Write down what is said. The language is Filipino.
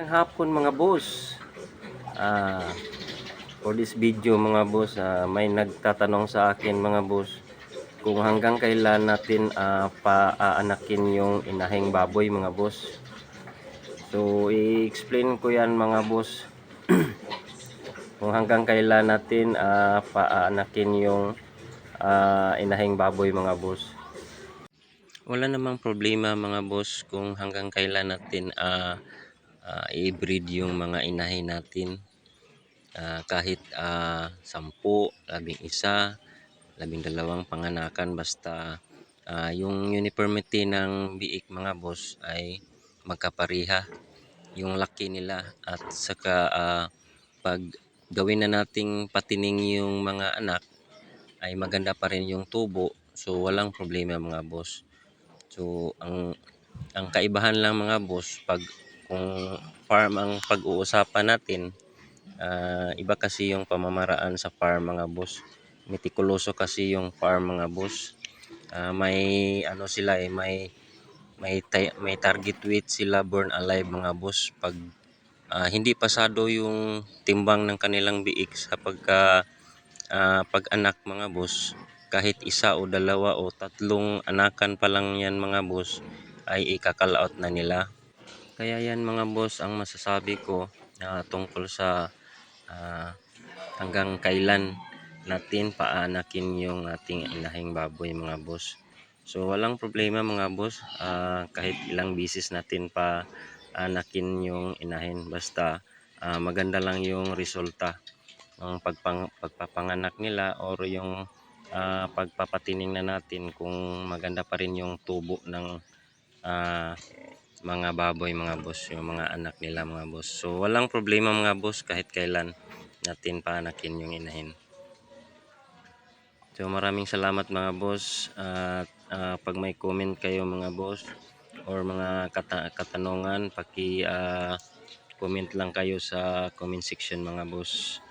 Ang hapon mga boss. Ah, for this video mga boss, ah, may nagtatanong sa akin mga boss kung hanggang kailan natin ah, paaanakin yung inahing baboy mga boss. So, i-explain ko yan mga boss. kung hanggang kailan natin ah, paaanakin yung ah, inahing baboy mga boss. Wala namang problema mga boss kung hanggang kailan natin ah, ah, i-breed yung mga inahin natin. Ah, kahit ah, sampu, labing isa, labing dalawang panganakan basta ah, yung uniformity ng biik mga boss ay magkapariha. Yung laki nila at saka ah, pag gawin na nating patining yung mga anak ay maganda pa rin yung tubo. So walang problema mga boss. So ang ang kaibahan lang mga boss pag kung farm ang pag-uusapan natin. Ah, iba kasi yung pamamaraan sa farm mga boss. Mitikuloso kasi yung farm mga boss. Ah, may ano sila eh may may may target weight sila born alive mga boss. Pag ah, hindi pasado yung timbang ng kanilang biik sa pagka ah, pag-anak mga boss kahit isa o dalawa o tatlong anakan pa lang yan mga boss ay ikakalaot na nila kaya yan mga boss ang masasabi ko na tungkol sa ah, hanggang kailan natin paanakin yung ating inahing baboy mga boss. So walang problema mga boss ah, kahit ilang bisis natin pa anakin yung inahin basta ah, maganda lang yung resulta ng pagpang, pagpapanganak nila or yung ah, pagpapatining na natin kung maganda pa rin yung tubo ng ah, mga baboy mga boss yung mga anak nila mga boss. So walang problema mga boss kahit kailan natin paanakin yung inahin. So maraming salamat mga boss. At ah, pag may comment kayo mga boss or mga kata- katanungan paki ah, comment lang kayo sa comment section mga boss